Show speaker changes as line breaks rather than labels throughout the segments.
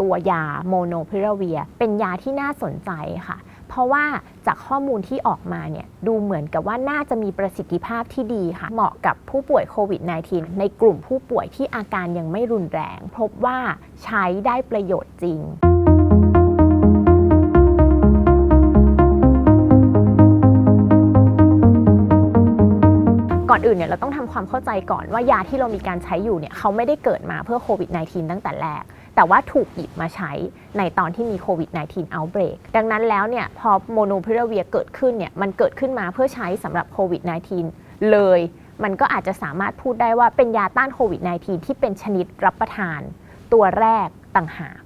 ตัวยาโมโนพิราเวีย เป็นยาที่น่าสนใจค่ะ เพราะว่าจากข้อมูลที่ออกมาเนี่ยดูเหมือนกับว่าน่าจะมีประสิทธิภาพที่ดีค่ะ เหมาะกับผู้ป่วยโควิด -19 ในกลุ่มผู้ป่วยที่อาการยังไม่รุนแรง พบว่าใช้ได้ประโยชน์จริงก่อนอื่นเนี่ยเราต้องทำความเข้าใจก่อนว่ายาที่เรามีการใช้อยู่เนี่ยเขาไม่ได้เกิดมาเพื่อโควิด -19 ตั้งแต่แรก แต่ว่าถูกหยิบมาใช้ในตอนที่มีโควิด -19 outbreak ดังนั้นแล้วเนี่ยพอโมโนพิราเวียเกิดขึ้นเนี่ยมันเกิดขึ้นมาเพื่อใช้สำหรับโควิด -19 เลยมันก็อาจจะสามารถพูดได้ว่าเป็นยาต้านโควิด -19 ที่เป็นชนิดรับประทาน ตัวแรกต่างหาก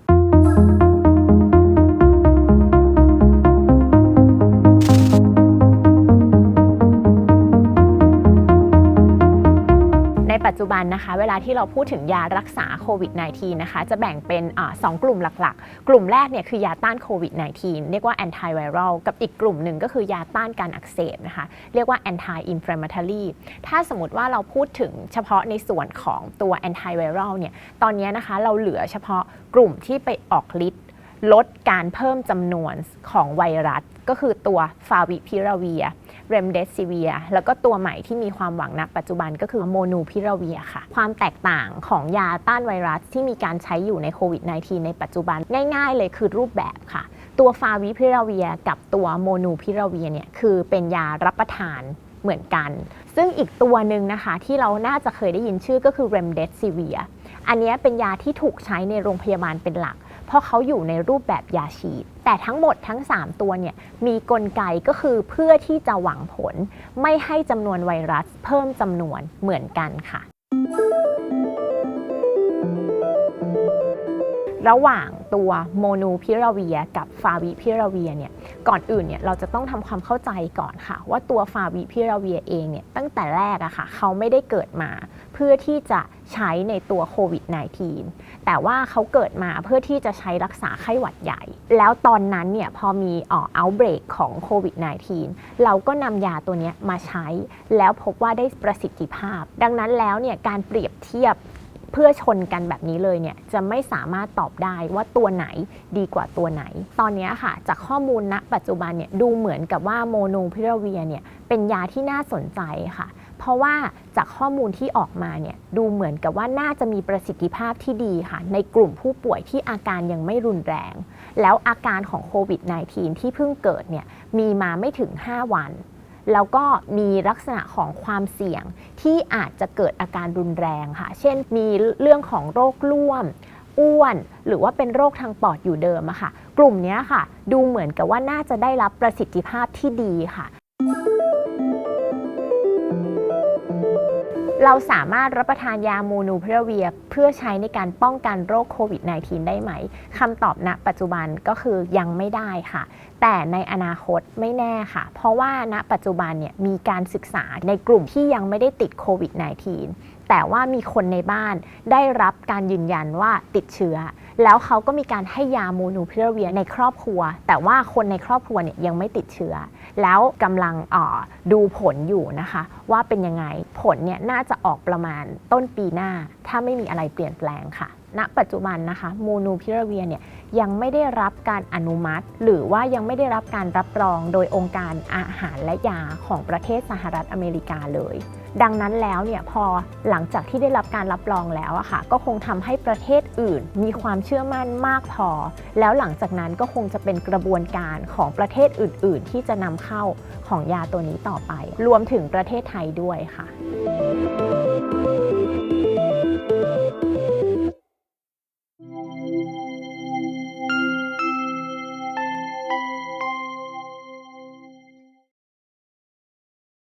ปัจจุบันนะคะ เวลาที่เราพูดถึงยารักษาโควิด -19 นะคะ จะแบ่งเป็นอสองกลุ่มหลักๆ กลุ่มแรกเนี่ยคือยาต้านโควิด -19 เรียกว่า antiviral กับอีกกลุ่มหนึ่งก็คือยาต้านการอักเสบนะคะ เรียกว่า anti inflammatory ถ้าสมมติว่าเราพูดถึงเฉพาะในส่วนของตัว antiviral เนี่ย ตอนนี้นะคะเราเหลือเฉพาะกลุ่มที่ไปออกฤทธิ์ลดการเพิ่มจำนวนของไวรัส ก็คือตัวฟาวิพิราเวีย เรมเดซิเวียแล้วก็ตัวใหม่ที่มีความหวังนักปัจจุบันก็คือโมนูพิราเวียค่ะ ความแตกต่างของยาต้านไวรัสที่มีการใช้อยู่ในโควิด -19 ในปัจจุบันง่ายๆเลยคือรูปแบบค่ะ ตัวฟาวิพิราเวียกับตัวโมนูพิราเวียเนี่ยคือเป็นยารับประทานเหมือนกัน ซึ่งอีกตัวหนึ่งนะคะที่เราน่าจะเคยได้ยินชื่อก็คือเรมเดซิเวียอันนี้เป็นยาที่ถูกใช้ในโรงพยาบาลเป็นหลัก เพราะเขาอยู่ในรูปแบบยาฉีด แต่ทั้งหมดทั้ง 3 ตัวเนี่ยมีกลไกก็คือเพื่อที่จะหวังผล ไม่ให้จำนวนไวรัสเพิ่มจำนวนเหมือนกันค่ะ ระหว่างตัวโมนูพิราเวียกับฟาวิพิราเวียเนี่ยก่อนอื่นเนี่ยเราจะต้องทำความเข้าใจก่อนค่ะ ว่าตัวฟาวิพิราเวียเองเนี่ยตั้งแต่แรกอะค่ะเขาไม่ได้เกิดมา เพื่อที่จะ ใช้ในตัวโควิด -19 แต่ว่าเขาเกิดมาเพื่อที่จะใช้รักษาไข้หวัดใหญ่ แล้วตอนนั้นเนี่ยพอมีอ่อ outbreak ของโควิด -19 เราก็นำยาตัวนี้มาใช้ แล้วพบว่าได้ประสิทธิภาพ ดังนั้นแล้วเนี่ยการเปรียบเทียบเพื่อชนกันแบบนี้เลยเนี่ยจะไม่สามารถตอบได้ว่าตัวไหนดีกว่าตัวไหน ตอนนี้ค่ะ จากข้อมูลณปัจจุบันเนี่ยดูเหมือนกับว่าโมโนพิราเวียเนี่ยเป็นยาที่น่าสนใจค่ะ เพราะว่าจากข้อมูลที่ออกมาเนี่ยดูเหมือนกับว่าน่าจะมีประสิทธิภาพที่ดีค่ะในกลุ่มผู้ป่วยที่อาการยังไม่รุนแรง แล้วอาการของโควิด -19 ที่เพิ่งเกิดเนี่ยมีมาไม่ถึง 5 วัน แล้วก็มีลักษณะของความเสี่ยงที่อาจจะเกิดอาการรุนแรงค่ะ เช่นมีเรื่องของโรคร่วมอ้วน หรือว่าเป็นโรคทางปอดอยู่เดิมอะค่ะ กลุ่มนี้ค่ะ ดูเหมือนกับว่าน่าจะได้รับประสิทธิภาพที่ดีค่ะ เราสามารถรับประทานยาโมนูพิราเวีย เพื่อใช้ในการป้องกันโรคโควิด -19 ได้ไหมคำตอบณปัจจุบันก็คือยังไม่ได้ค่ะ แต่ในอนาคตไม่แน่ค่ะ เพราะว่าณปัจจุบันเนี่ยมีการศึกษาในกลุ่มที่ยังไม่ได้ติดโควิด -19 แต่ว่ามีคนในบ้านได้รับการยืนยันว่าติดเชื้อ แล้วเขาก็มีการให้ยาโมนูพิราเวียในครอบครัว แต่ว่าคนในครอบครัวเนี่ยยังไม่ติดเชื้อ แล้วกำลังออดูผลอยู่นะคะ ว่าเป็นยังไงผลเนี่ยน่าจะออกประมาณต้นปีหน้า ถ้าไม่มีอะไรเปลี่ยนแปลงค่ะ ณ ปัจจุบันนะคะโมนูพิราเวียเนี่ยยังไม่ได้รับการอนุมัติ หรือว่ายังไม่ได้รับการรับรองโดยองค์การอาหารและยาของประเทศสหรัฐอเมริกาเลย ดังนั้นแล้วเนี่ยพอหลังจากที่ได้รับการรับรองแล้วอะค่ะ ก็คงทำให้ประเทศอื่น มีความเชื่อมั่นมากพอ แล้วหลังจากนั้นก็คงจะเป็นกระบวนการของประเทศอื่น ๆ ที่จะนำเข้าของยาตัวนี้ต่อไป รวมถึงประเทศไทยด้วยค่ะ